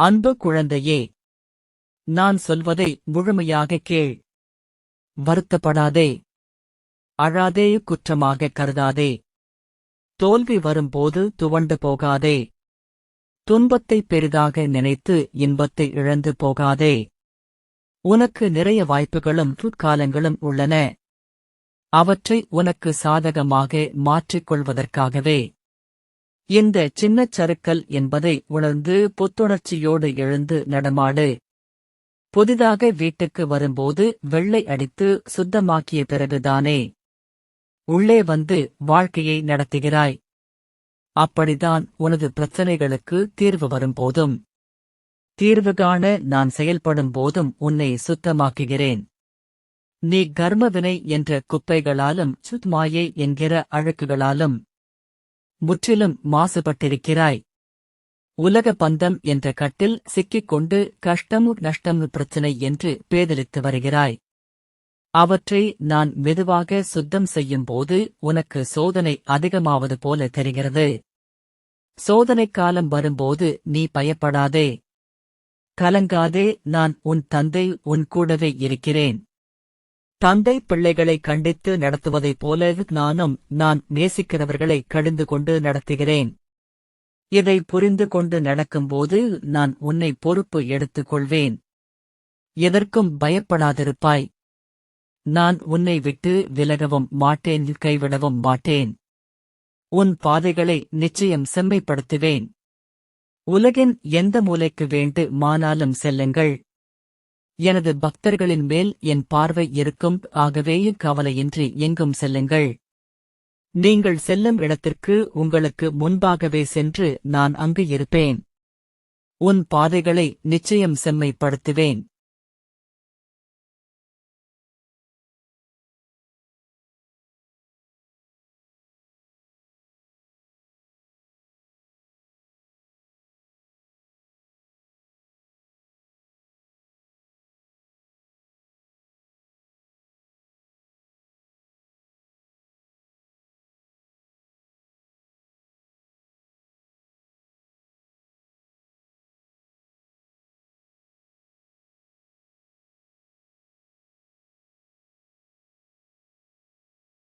அன்பு குழந்தையே நான் சொல்வதை முழுமையாக கேள். வருத்தப்படாதே. அழாதே குற்றமாக கருதாதே. தோல்வி வரும்போது துவண்டு போகாதே. துன்பத்தை பெரிதாக நினைத்து இன்பத்தை இழந்து போகாதே. உனக்கு நிறைய வாய்ப்புகளும் காலங்களும் உள்ளன. அவற்றை உனக்கு சாதகமாக மாற்றிக் கொள்வதற்காகவே இந்த சின்னச் சறுக்கல் என்பதை உணர்ந்து புத்துணர்ச்சியோடு எழுந்து நடமாடு. புதிதாக வீட்டுக்கு வரும்போது வெள்ளை அடித்து சுத்தமாக்கிய பிறகுதானே. உள்ளே வந்து வாழ்க்கையை நடத்துகிறாய். அப்படிதான் உனது பிரச்சனைகளுக்கு தீர்வு வரும்போதும். தீர்வு காண நான் செயல்படும் போதும் உன்னை சுத்தமாக்குகிறேன். நீ கர்மவினை என்ற குப்பைகளாலும் சுத்மாயை என்கிற அழுக்குகளாலும் முற்றிலும் மாசுபட்டிருக்கிறாய். உலக பந்தம் என்ற கட்டில் சிக்கிக் கொண்டு கஷ்டமு நஷ்டமு பிரச்சினை என்று பேதலித்து வருகிறாய். அவற்றை நான் மெதுவாக சுத்தம் செய்யும் போது உனக்கு சோதனை அதிகமாவது போல தெரிகிறது. சோதனை காலம் வரும்போது நீ பயப்படாதே. கலங்காதே நான் உன் தந்தை உன் கூடவே இருக்கிறேன். தந்தை பிள்ளைகளை கண்டித்து நடத்துவதைப் போல நானும் நான் நேசிக்கிறவர்களை கடிந்து கொண்டு நடத்துகிறேன். இதை புரிந்து கொண்டு நடக்கும்போது நான் உன்னை பொறுப்பு எடுத்துக் கொள்வேன் எதற்கும் பயப்படாதிருப்பாய். நான் உன்னை விட்டு விலகவும் மாட்டேன் கைவிடவும் மாட்டேன். உன் பாதைகளை நிச்சயம் செம்மைப்படுத்துவேன். உலகின் எந்த மூலைக்கு வேண்டு மானாலும் செல்லுங்கள். எனது பக்தர்களின் மேல் என் பார்வை இருக்கும். ஆகவே கவலையின்றி எங்கும் செல்லுங்கள். நீங்கள் செல்லும் இடத்திற்கு உங்களுக்கு முன்பாகவே சென்று நான் அங்கு இருப்பேன். உன் பாதைகளை நிச்சயம் செம்மைப்படுத்துவேன்.